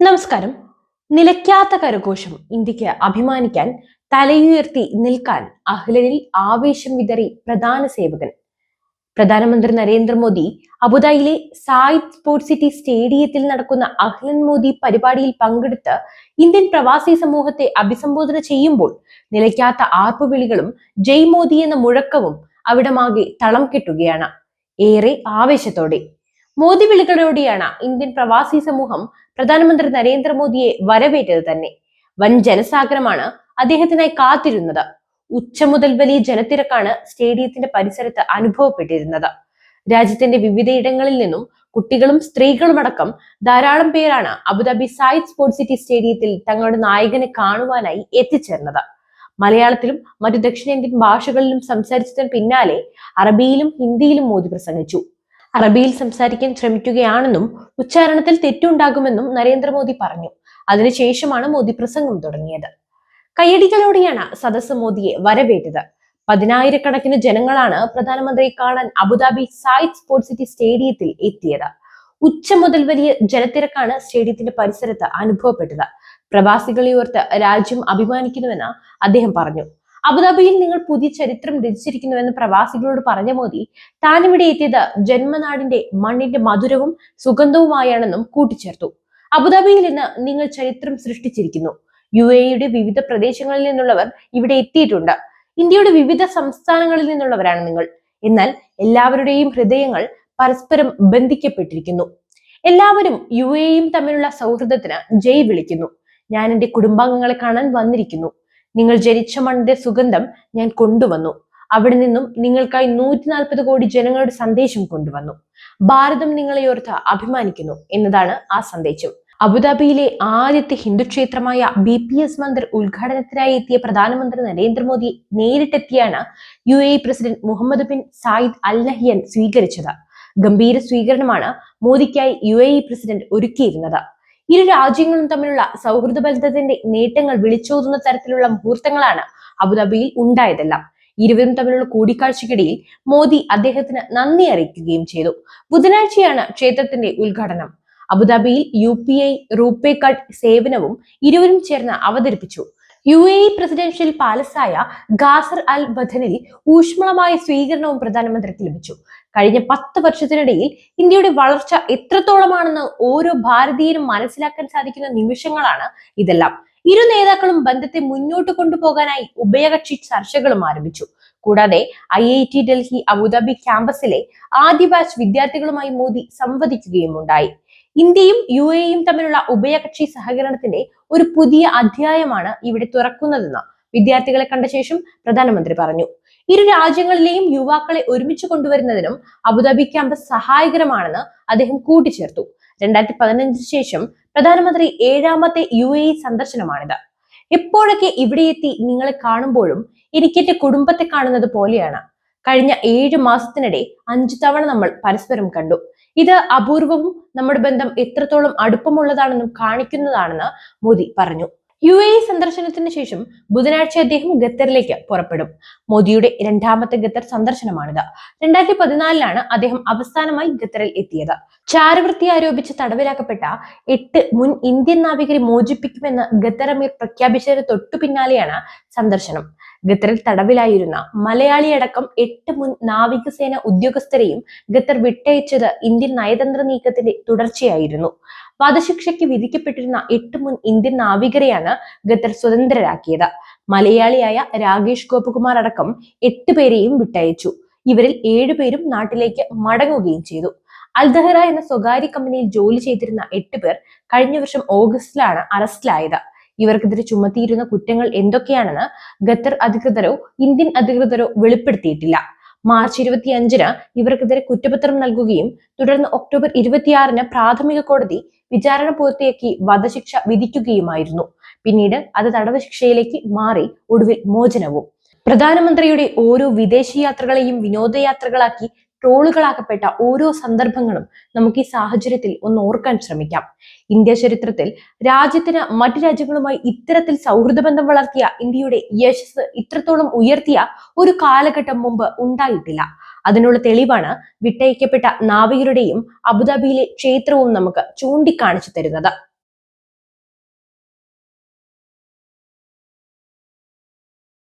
നമസ്കാരം. നിലയ്ക്കാത്ത കരഘോഷം ഇന്ത്യയ്ക്ക് അഭിമാനിക്കാൻ തലയുയർത്തി നിൽക്കാൻ അഹ്ലനിൽ ആവേശം വിതറി പ്രധാന സേവകൻ. പ്രധാനമന്ത്രി നരേന്ദ്രമോദി അബുദായിലെ സായിദ് സ്പോർട്സ് സിറ്റി സ്റ്റേഡിയത്തിൽ നടക്കുന്ന അഹ്ലൻ മോദി പരിപാടിയിൽ പങ്കെടുത്ത് ഇന്ത്യൻ പ്രവാസി സമൂഹത്തെ അഭിസംബോധന ചെയ്യുമ്പോൾ നിലയ്ക്കാത്ത ആർപ്പുവിളികളും ജയ് മോദി എന്ന മുഴക്കവും അവിടമാകെ തളം കെട്ടുകയാണ്. ഏറെ ആവേശത്തോടെ മോദി വിളികളോടെയാണ് ഇന്ത്യൻ പ്രവാസി സമൂഹം പ്രധാനമന്ത്രി നരേന്ദ്രമോദിയെ വരവേറ്റത് തന്നെ. വൻ ജനസാഗരമാണ് അദ്ദേഹത്തിനായി കാത്തിരുന്നത്. ഉച്ച മുതൽ വലിയ ജനത്തിരക്കാണ് സ്റ്റേഡിയത്തിന്റെ പരിസരത്ത് അനുഭവപ്പെട്ടിരുന്നത്. രാജ്യത്തിന്റെ വിവിധയിടങ്ങളിൽ നിന്നും കുട്ടികളും സ്ത്രീകളും അടക്കം ധാരാളം പേരാണ് അബുദാബി സായിദ് സ്പോർട്സ് സിറ്റി സ്റ്റേഡിയത്തിൽ തങ്ങളുടെ നായകനെ കാണുവാനായി എത്തിച്ചേർന്നത്. മലയാളത്തിലും മറ്റു ദക്ഷിണേന്ത്യൻ ഭാഷകളിലും സംസാരിച്ചതിന് പിന്നാലെ അറബിയിലും ഹിന്ദിയിലും മോദി പ്രസംഗിച്ചു. അറബിയിൽ സംസാരിക്കാൻ ശ്രമിക്കുകയാണെന്നും ഉച്ചാരണത്തിൽ തെറ്റുണ്ടാകുമെന്നും നരേന്ദ്രമോദി പറഞ്ഞു. അതിനുശേഷമാണ് മോദി പ്രസംഗം തുടങ്ങിയത്. കയ്യടികളോടെയാണ് സദസ് മോദിയെ വരവേറ്റത്. പതിനായിരക്കണക്കിന് ജനങ്ങളാണ് പ്രധാനമന്ത്രിയെ കാണാൻ അബുദാബി സായിദ് സ്പോർട്സ് സിറ്റി സ്റ്റേഡിയത്തിൽ എത്തിയത്. ഉച്ച മുതൽ വലിയ ജനത്തിരക്കാണ് സ്റ്റേഡിയത്തിന്റെ പരിസരത്ത് അനുഭവപ്പെട്ടത്. പ്രവാസികളെ ഓർത്ത് രാജ്യം അഭിമാനിക്കുന്നുവെന്ന് അദ്ദേഹം പറഞ്ഞു. അബുദാബിയിൽ നിങ്ങൾ പുതിയ ചരിത്രം രചിച്ചിരിക്കുന്നുവെന്ന് പ്രവാസികളോട് പറഞ്ഞ മോദി താനിവിടെ എത്തിയത് ജന്മനാടിന്റെ മണ്ണിന്റെ മധുരവും സുഗന്ധവുമായാണെന്നും കൂട്ടിച്ചേർത്തു. അബുദാബിയിൽ നിന്ന് നിങ്ങൾ ചരിത്രം സൃഷ്ടിച്ചിരിക്കുന്നു. യു എയുടെ വിവിധ പ്രദേശങ്ങളിൽ നിന്നുള്ളവർ ഇവിടെ എത്തിയിട്ടുണ്ട്. ഇന്ത്യയുടെ വിവിധ സംസ്ഥാനങ്ങളിൽ നിന്നുള്ളവരാണ് നിങ്ങൾ. എന്നാൽ എല്ലാവരുടെയും ഹൃദയങ്ങൾ പരസ്പരം ബന്ധിക്കപ്പെട്ടിരിക്കുന്നു. എല്ലാവരും യു എയും തമ്മിലുള്ള സൗഹൃദത്തിന് ജയ് വിളിക്കുന്നു. ഞാൻ എന്റെ കുടുംബാംഗങ്ങളെ കാണാൻ വന്നിരിക്കുന്നു. നിങ്ങൾ ജനിച്ച മണ്ണിന്റെ സുഗന്ധം ഞാൻ കൊണ്ടുവന്നു. അവിടെ നിന്നും നിങ്ങൾക്കായി നൂറ്റി നാൽപ്പത് കോടി ജനങ്ങളുടെ സന്ദേശം കൊണ്ടുവന്നു. ഭാരതം നിങ്ങളെ ഓർത്ത് അഭിമാനിക്കുന്നു എന്നതാണ് ആ സന്ദേശം. അബുദാബിയിലെ ആദ്യത്തെ ഹിന്ദു ക്ഷേത്രമായ ബി പി എസ് മന്ദിർ ഉദ്ഘാടനത്തിനായി എത്തിയ പ്രധാനമന്ത്രി Narendra Modi നേരിട്ടെത്തിയാണ് U A president Mohammed bin Zayed Al Nahyan സ്വീകരിച്ചത്. ഗംഭീര സ്വീകരണമാണ് മോദിക്കായി യു എ പ്രസിഡന്റ് ഒരുക്കിയിരുന്നത്. ഇരു രാജ്യങ്ങളും തമ്മിലുള്ള സൗഹൃദ ബന്ധത്തിന്റെ നേട്ടങ്ങൾ വിളിച്ചോതുന്ന തരത്തിലുള്ള മുഹൂർത്തങ്ങളാണ് അബുദാബിയിൽ ഉണ്ടായതെല്ലാം. ഇരുവരും തമ്മിലുള്ള കൂടിക്കാഴ്ചയ്ക്കിടയിൽ മോദി അദ്ദേഹത്തിന് നന്ദി അറിയിക്കുകയും ചെയ്തു. ബുധനാഴ്ചയാണ് ക്ഷേത്രത്തിന്റെ ഉദ്ഘാടനം. അബുദാബിയിൽ U P I RuPay card സേവനവും ഇരുവരും ചേർന്ന് അവതരിപ്പിച്ചു. യു എ ഇ പ്രസിഡൻഷ്യൽ പാലസായ ഗാസർ അൽ ബദനിൽ ഊഷ്മളമായ സ്വീകരണവും പ്രധാനമന്ത്രിക്ക് ലഭിച്ചു. കഴിഞ്ഞ പത്ത് വർഷത്തിനിടയിൽ ഇന്ത്യയുടെ വളർച്ച എത്രത്തോളമാണെന്ന് ഓരോ ഭാരതീയനും മനസ്സിലാക്കാൻ സാധിക്കുന്ന നിമിഷങ്ങളാണ് ഇതെല്ലാം. ഇരു നേതാക്കളും ബന്ധത്തെ മുന്നോട്ട് കൊണ്ടുപോകാനായി ഉഭയകക്ഷി ചർച്ചകളും ആരംഭിച്ചു. കൂടാതെ I I T Delhi Abu Dhabi ക്യാമ്പസിലെ ആദ്യ ബാച്ച് വിദ്യാർത്ഥികളുമായി മോദി സംവദിക്കുകയും ഉണ്ടായി ഇന്ത്യയും യു എയും തമ്മിലുള്ള ഉഭയകക്ഷി സഹകരണത്തിന്റെ ഒരു പുതിയ അധ്യായമാണ് ഇവിടെ തുറക്കുന്നതെന്ന് വിദ്യാർത്ഥികളെ കണ്ട ശേഷം പ്രധാനമന്ത്രി പറഞ്ഞു. ഇരു രാജ്യങ്ങളിലെയും യുവാക്കളെ ഒരുമിച്ച് കൊണ്ടുവരുന്നതിനും അബുദാബി ക്യാമ്പ് സഹായകരമാണെന്ന് അദ്ദേഹം കൂട്ടിച്ചേർത്തു. രണ്ടായിരത്തി പതിനഞ്ചിന് ശേഷം പ്രധാനമന്ത്രി ഏഴാമത്തെ യു എ സന്ദർശനമാണിത്. എപ്പോഴൊക്കെ ഇവിടെ എത്തി നിങ്ങളെ കാണുമ്പോഴും എനിക്ക് എന്റെ കുടുംബത്തെ കാണുന്നത് പോലെയാണ്. കഴിഞ്ഞ ഏഴ് മാസത്തിനിടെ അഞ്ചു തവണ നമ്മൾ പരസ്പരം കണ്ടു. ഇത് അപൂർവവും നമ്മുടെ ബന്ധം എത്രത്തോളം അടുപ്പമുള്ളതാണെന്നും കാണിക്കുന്നതാണെന്ന് മോദി പറഞ്ഞു. യു എ സന്ദർശനത്തിന് ശേഷം ബുധനാഴ്ച അദ്ദേഹം ഖത്തറിലേക്ക് പുറപ്പെടും. മോദിയുടെ രണ്ടാമത്തെ ഖത്തർ സന്ദർശനമാണിത്. രണ്ടായിരത്തി പതിനാലിലാണ് അദ്ദേഹം അവസാനമായി ഖത്തറിൽ എത്തിയത്. ചാരവൃത്തി ആരോപിച്ച് തടവിലാക്കപ്പെട്ട എട്ട് മുൻ ഇന്ത്യൻ നാവികരെ മോചിപ്പിക്കുമെന്ന് ഖത്തർ അമീർ പ്രഖ്യാപിച്ചതിന് തൊട്ടു പിന്നാലെയാണ് സന്ദർശനം. ഖത്തറിൽ തടവിലായിരുന്ന മലയാളിയടക്കം എട്ട് മുൻ നാവികസേന ഉദ്യോഗസ്ഥരെയും ഖത്തർ വിട്ടയച്ചത് ഇന്ത്യൻ നയതന്ത്ര നീക്കത്തിന്റെ തുടർച്ചയായിരുന്നു. വധശിക്ഷയ്ക്ക് വിധിക്കപ്പെട്ടിരുന്ന എട്ട് മുൻ ഇന്ത്യൻ നാവികരെയാണ് ഖത്തർ സ്വതന്ത്രരാക്കിയത്. മലയാളിയായ രാകേഷ് ഗോപകുമാർ അടക്കം എട്ട് പേരെയും വിട്ടയച്ചു. ഇവരിൽ ഏഴുപേരും നാട്ടിലേക്ക് മടങ്ങുകയും ചെയ്തു. അൽദഹറ എന്ന സ്വകാര്യ കമ്പനിയിൽ ജോലി ചെയ്തിരുന്ന എട്ട് പേർ കഴിഞ്ഞ വർഷം ഓഗസ്റ്റിലാണ് അറസ്റ്റിലായത്. ഇവർക്കെതിരെ ചുമത്തിയിരുന്ന കുറ്റങ്ങൾ എന്തൊക്കെയാണെന്ന് ഖത്തർ അധികൃതരോ ഇന്ത്യൻ അധികൃതരോ വെളിപ്പെടുത്തിയിട്ടില്ല. മാർച്ച് ഇരുപത്തിയഞ്ചിന് ഇവർക്കെതിരെ കുറ്റപത്രം നൽകുകയും തുടർന്ന് ഒക്ടോബർ ഇരുപത്തിയാറിന് പ്രാഥമിക കോടതി വിചാരണ പൂർത്തിയാക്കി വധശിക്ഷ വിധിക്കുകയുമായിരുന്നു. പിന്നീട് അത് തടവ് ശിക്ഷയിലേക്ക് മാറി ഒടുവിൽ മോചനവും. പ്രധാനമന്ത്രിയുടെ ഓരോ വിദേശയാത്രകളെയും വിനോദയാത്രകളാക്കി ട്രോളുകളാക്കപ്പെട്ട ഓരോ സന്ദർഭങ്ങളും നമുക്ക് ഈ സാഹചര്യത്തിൽ ഒന്ന് ഓർക്കാൻ ശ്രമിക്കാം. ഇന്ത്യ ചരിത്രത്തിൽ രാജ്യത്തിന് മറ്റു രാജ്യങ്ങളുമായി ഇത്തരത്തിൽ സൗഹൃദ ബന്ധം വളർത്തിയ ഇന്ത്യയുടെ യശസ് ഇത്രത്തോളം ഉയർത്തിയ ഒരു കാലഘട്ടം മുമ്പ് ഉണ്ടായിട്ടില്ല. അതിനുള്ള തെളിവാണ് വിട്ടയക്കപ്പെട്ട നാവികരുടെയും അബുദാബിയിലെ ക്ഷേത്രവും നമുക്ക് ചൂണ്ടിക്കാണിച്ചു തരുന്നത്.